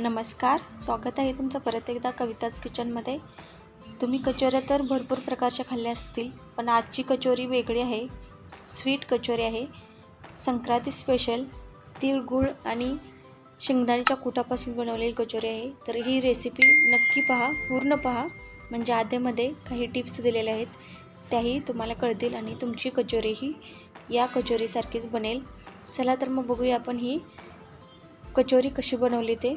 नमस्कार स्वागत आहे तुमचं परत एकदा कविताज किचनमध्ये. तुम्ही कचोऱ्या तर भरपूर प्रकारच्या खाल्ल्या असतील पण आजची कचोरी वेगळी आहे. स्वीट कचोरी आहे. संक्रांती स्पेशल तीळ गूळ आणि शेंगदाण्याच्या कुटापासून बनवलेली कचोरी आहे. तर ही रेसिपी नक्की पहा पूर्ण पहा. म्हणजे आधेमध्ये काही टिप्स दिलेल्या आहेत. त्याही तुम्हाला कळतील आणि तुमची कचोरीही या कचोरीसारखीच बनेल. चला तर मग बघूया आपण ही कचोरी कशी बनवली ते.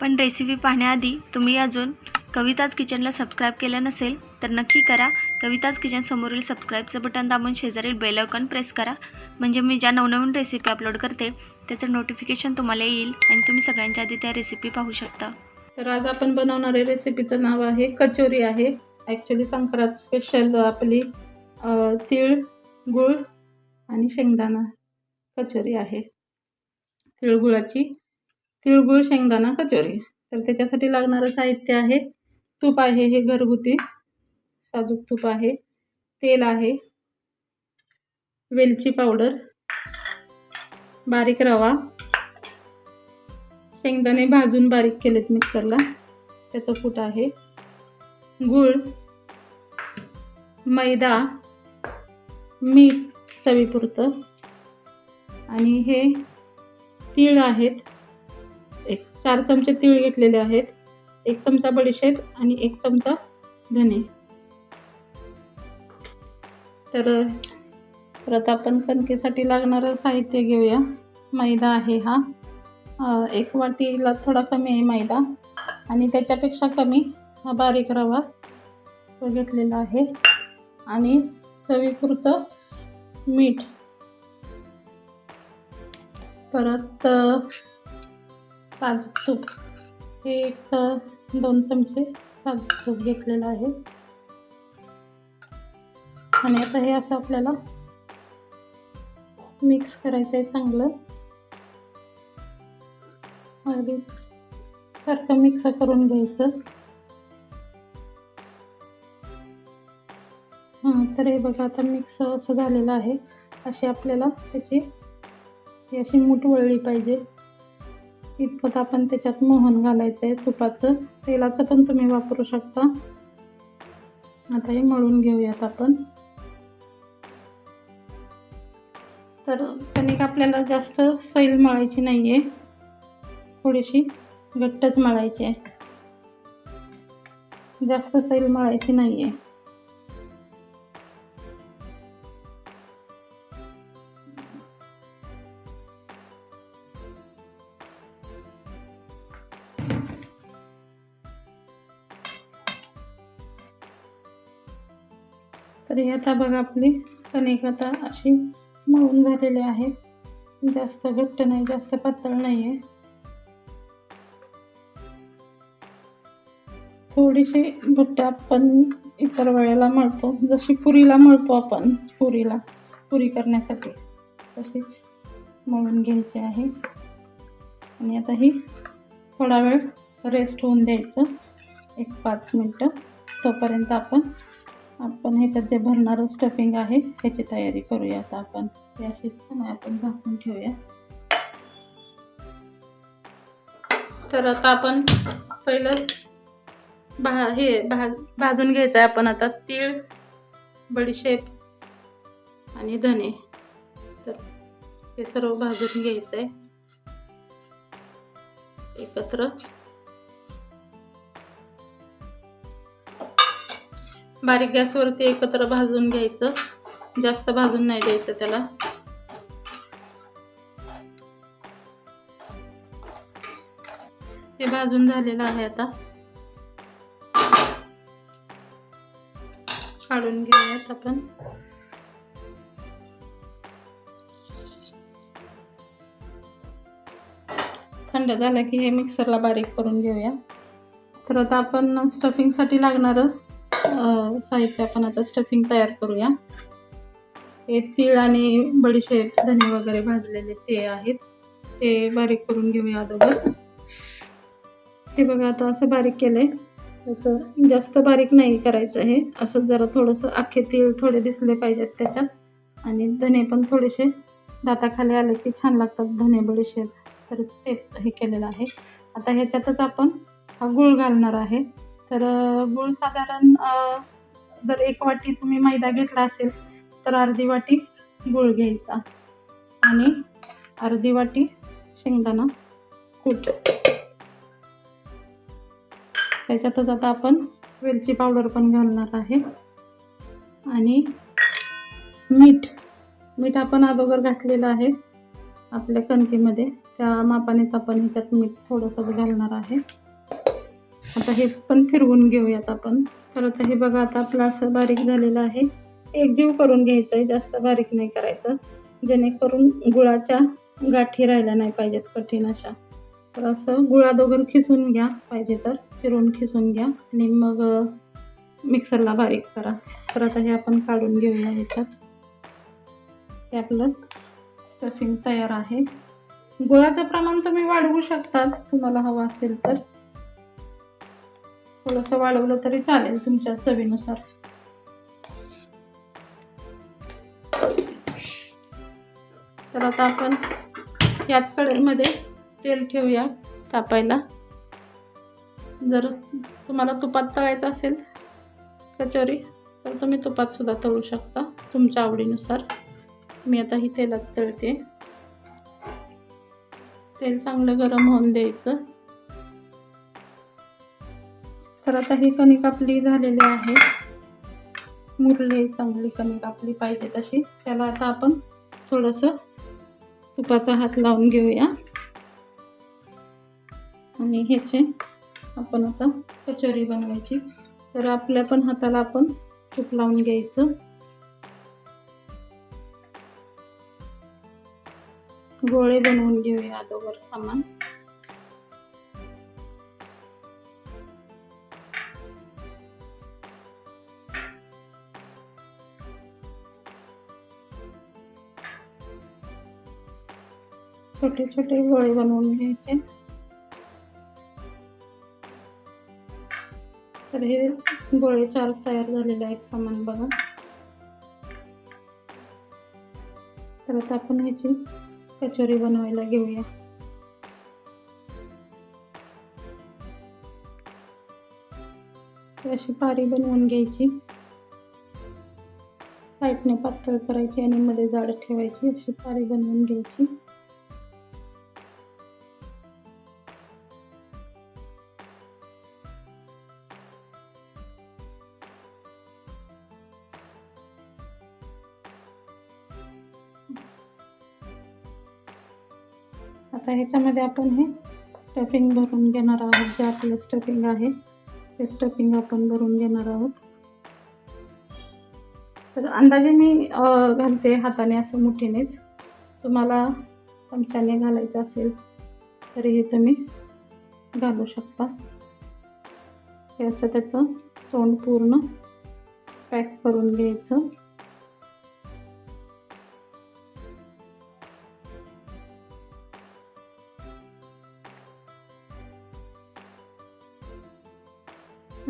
पण रेसिपी पाहण्याआधी तुम्ही अजून कविताज किचनला सबस्क्राईब केलं नसेल तर नक्की करा. कविताज किचन समोरील सबस्क्राईबचं बटन दाबून शेजारील बेल आयकॉन प्रेस करा. म्हणजे मी ज्या नवनवीन रेसिपी अपलोड करते त्याचं नोटिफिकेशन तुम्हाला येईल आणि तुम्ही सगळ्यांच्या आधी त्या रेसिपी पाहू शकता. तर आज आपण बनवणारे रेसिपीचं नाव आहे कचोरी आहे. ॲक्च्युली संक्रांत स्पेशल आपली तीळ गुळ आणि शेंगदाणा कचोरी आहे. तिळगुळाची तिळगुळ शेंगदाणा कचोरी. तर त्याच्यासाठी लागणारं साहित्य आहे तूप आहे हे घरगुती साजूक तूप आहे. तेल आहे. वेलची पावडर. बारीक रवा. शेंगदाणे भाजून बारीक केलेत मिक्सरला. त्याचं कूट आहे. गूळ. मैदा. मीठ चवीपुरतं. आणि हे तीळ आहेत. चार चमचे तीळ घेतलेले आहेत. एक चमचा बडीशेप आणि एक चमचा धने. तर परत आपण कणकेसाठी लागणारं साहित्य घेऊया. मैदा आहे हा. एक वाटीला थोडा कमी आहे मैदा. आणि त्याच्यापेक्षा कमी हा बारीक रवा तो घेतलेला आहे. आणि चवीपुरतं मीठ. परत साजूक तूप हे एक दोन चमचे साजूक तूप घेतलेलं आहे. आणि आता हे असं आपल्याला मिक्स करायचं आहे चांगलं. अगदी सारखं मिक्स करून घ्यायचं. हां तर हे बघा आता मिक्स असं झालेलं आहे. अशी आपल्याला त्याची ही अशी मूठ वळली पाहिजे. इतपत आपण त्याच्यात मोहन घालायचं आहे तुपाचं तेलाचं पण तुम्ही वापरू शकता. आता हे मळून घेऊयात आपण. तर कणिक आपल्याला जास्त सैल मळायची नाही आहे थोडीशी घट्टच मळायची आहे. जास्त सैल मळायची नाही आहे तर हे आता बघा आपली कणिक आता अशी मळून झालेली आहे. जास्त घट्ट नाही जास्त पातळ नाही आहे थोडीशी घट्ट आपण इतर वेळेला मळतो. जशी पुरीला मळतो आपण पुरीला पुरी करण्यासाठी तशीच मळून घ्यायची आहे. आणि आता ही थोडा वेळ रेस्ट होऊन द्यायचं. एक पाच मिनटं. तोपर्यंत आपण आपण ह्याच्यात जे भरणारं स्टफिंग आहे ह्याची तयारी करूया आता आपण. हे अशीच नाही आपण झाकून ठेवूया. तर आता आपण पहिलं भा हे भा भाजून घ्यायचं आहे आपण आता तीळ बडीशेप आणि धने. तर हे सर्व भाजून घ्यायचं आहे एकत्र. बारीक गॅसवरती एकत्र भाजून घ्यायचं. जास्त भाजून नाही द्यायचं त्याला. हे भाजून झालेलं आहे आता. काढून घेऊयात आपण. थंड झालं की हे मिक्सरला बारीक करून घेऊया. तर आता आपण स्टफिंगसाठी लागणारं साहित्य आपण आता स्टफिंग तयार करूया. हे तीळ आणि बडीशेप धने वगैरे भाजलेले ते आहेत. ते बारीक करून घेऊया अगोदर. हे बघा आता असं बारीक केलंय. असं जास्त बारीक नाही करायचं हे. असं जरा थोडंसं अख्खे तीळ थोडे दिसले पाहिजेत त्याच्यात. आणि धने पण थोडेसे दाताखाली आले की छान लागतात धने बडीशेप. तर ते हे केलेलं आहे. आता ह्याच्यातच आपण हा गूळ घालणार आहे. तर गूळ साधारण जर एक वाटी तुम्ही मैदा घेतला असेल तर अर्धी वाटी गूळ घ्यायचा. आणि अर्धी वाटी शेंगदाणा कूट. त्याच्यातच आता आपण वेलची पावडर पण घालणार आहे. आणि मीठ. मीठ आपण अगोदर घातलेलं आहे आपल्या कणकीमध्ये. त्या मापानेच आपण ह्याच्यात मीठ थोडंसं घालणार आहे. आता हे पण फिरवून घेऊयात आपण. तर आता हे बघा आता आपलं असं बारीक झालेलं आहे. एकजीव करून घ्यायचं आहे जास्त बारीक नाही करायचं. जेणेकरून गुळाच्या गाठी राहिल्या नाही पाहिजेत कठीण अशा. तर असं गुळादोगर खिसून घ्या पाहिजे तर चिरून खिसून घ्या. आणि मग मिक्सरला बारीक करा. तर आता हे आपण काढून घेऊया ह्याच्यात हे आपलं स्टफिंग तयार आहे. गुळाचं प्रमाण तुम्ही वाढवू शकतात तुम्हाला हवं असेल तर. थोडंसं वाढवलं तरी चालेल तुमच्या चवीनुसार. तर आता आपण याच कढईमध्ये तेल ठेवूया तापायला. जर तुम्हाला तुपात तळायचं असेल कचोरी तर तुम्ही तुपात सुद्धा तळू शकता तुमच्या आवडीनुसार. मी आता ही तेलात तळते. तेल चांगलं गरम होऊन द्यायचं. तर आता ही कणिक आपली झालेली आहे. मुरली चांगली कणिक आपली पाहिजे तशी. त्याला आता आपण थोडंसं तुपाचा हात लावून घेऊया. आणि ह्याचे आपण आता कचोरी बनवायची. तर आपल्या पण हाताला आपण तूप लावून घ्यायचं. गोळे बनवून घेऊया अगोदर सामान. छोटे छोटे गोळे बनवून घ्यायचे. तर हे गोळे चार तयार झालेले आहेत सामान बघा. तर आता आपण ह्याची कचोरी बनवायला घेऊया. अशी पारी बनवून घ्यायची. साईडने पातळ करायची आणि मध्ये जाड ठेवायची. अशी पारी बनवून घ्यायची. आता ह्याच्यामध्ये आपण हे स्टफिंग भरून घेणार आहोत. जे आपलं स्टफिंग आहे ते स्टफिंग आपण भरून घेणार आहोत. तर अंदाजे मी घालते हाताने असं मुठीनेच. तुम्हाला चमच्याने घालायचं असेल तरीही तुम्ही घालू शकता. हे असं त्याचं तोंड पूर्ण पॅक करून घ्यायचं.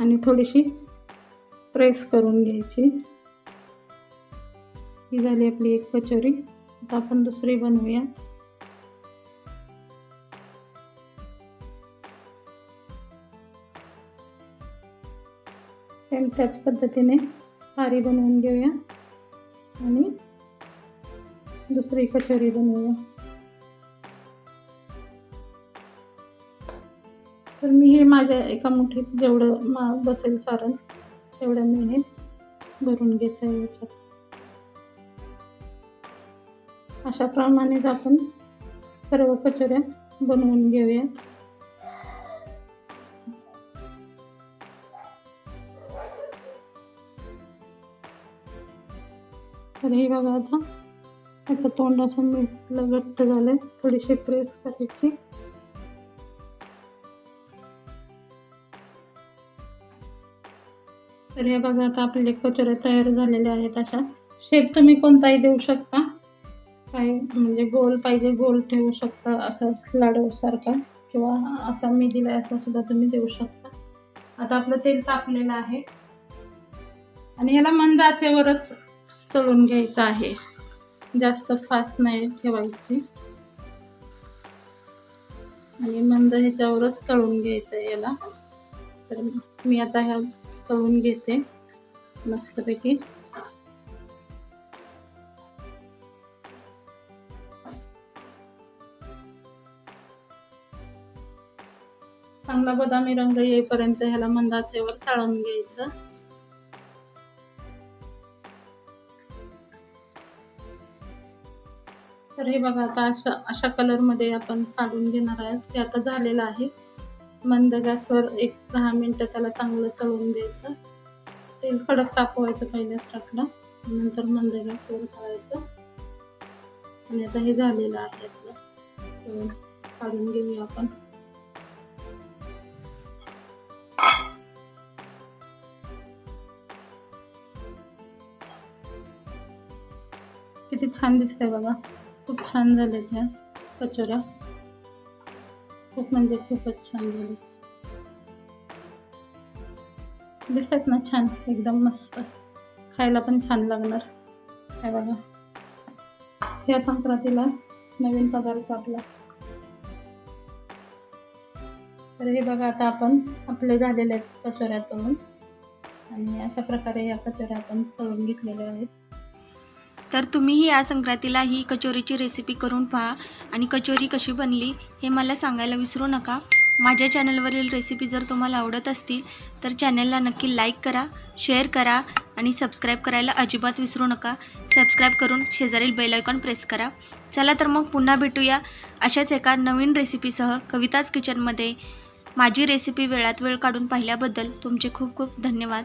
आणि थोडीशी प्रेस करून घ्यायची. ही झाली आपली एक कचोरी. आता आपण दुसरी बनवूया. त्याच पद्धतीने पारी बनवून घेऊया. आणि दुसरी कचोरी बनवूया. तर मी हे माझ्या एका मुठीत जेवढं मा बसेल सारण तेवढं मी हे भरून घेते याच्यात. अशा प्रमाणेच आपण सर्व कचोऱ्या बनवून घेऊया. तर हे बघा आता याचं तोंड असं मीठलं घट्ट झालंय थोडीशी प्रेस करायची. तर हे बघा आता आपले कचोऱ्या तयार झालेल्या आहेत. अशा शेप तुम्ही कोणताही देऊ शकता. काही म्हणजे गोल पाहिजे गोल ठेवू शकता. असा लाडूसारखा किंवा असा मी दिला असा सुद्धा तुम्ही देऊ शकता. आता आपलं तेल तापलेलं आहे. आणि ह्याला मंद आचेवरच तळून घ्यायचं आहे. जास्त फास्ट नाही ठेवायची. आणि मंद ह्याच्यावरच तळून घ्यायचं आहे याला. तर मी आता ह्या तळून घेते. मस्तपैकी. चांगला बदामी रंग येईपर्यंत ह्याला मंदाचेवर तळून घ्यायचं. तर हे बघा आता अशा अशा कलरमध्ये आपण काढून घेणार आहोत. ते आता झालेलं आहे. मंद गॅसवर एक दहा मिनटं त्याला चांगलं तळून द्यायचं. तेल कडक तापवायचं पहिल्या स्टार्टला नंतर मंद गॅसवर तळायचं. आणि आता हे झालेलं आहे आपलं. काढून घेऊया आपण. किती छान दिसतंय बघा. खूप छान झाले त्या कचोऱ्या. खूप म्हणजे खूपच छान झाली. दिसतात ना छान एकदम मस्त. खायला पण छान लागणार. काय बघा. या संक्रांतीला नवीन पदार्थ आपला. तर हे बघा आता आपण आपले झालेले आहेत कचोऱ्या तळून आणि अशा प्रकारे या कचोऱ्या आपण तळून घेतलेल्या आहेत. तर तुम्हीही या संक्रांतीला ही कचोरीची रेसिपी करून पहा. आणि कचोरी कशी बनली हे मला सांगायला विसरू नका. माझ्या चॅनलवरील रेसिपी जर तुम्हाला आवडत असतील तर चॅनलला नक्की लाईक करा शेअर करा आणि सबस्क्राईब करायला अजिबात विसरू नका. सबस्क्राईब करून शेजारील बेलायकॉन प्रेस करा. चला तर मग पुन्हा भेटूया अशाच एका नवीन रेसिपीसह कविताच किचनमध्ये माझी रेसिपी वेळात वेळ काढून पाहिल्याबद्दल तुमचे खूप खूप धन्यवाद.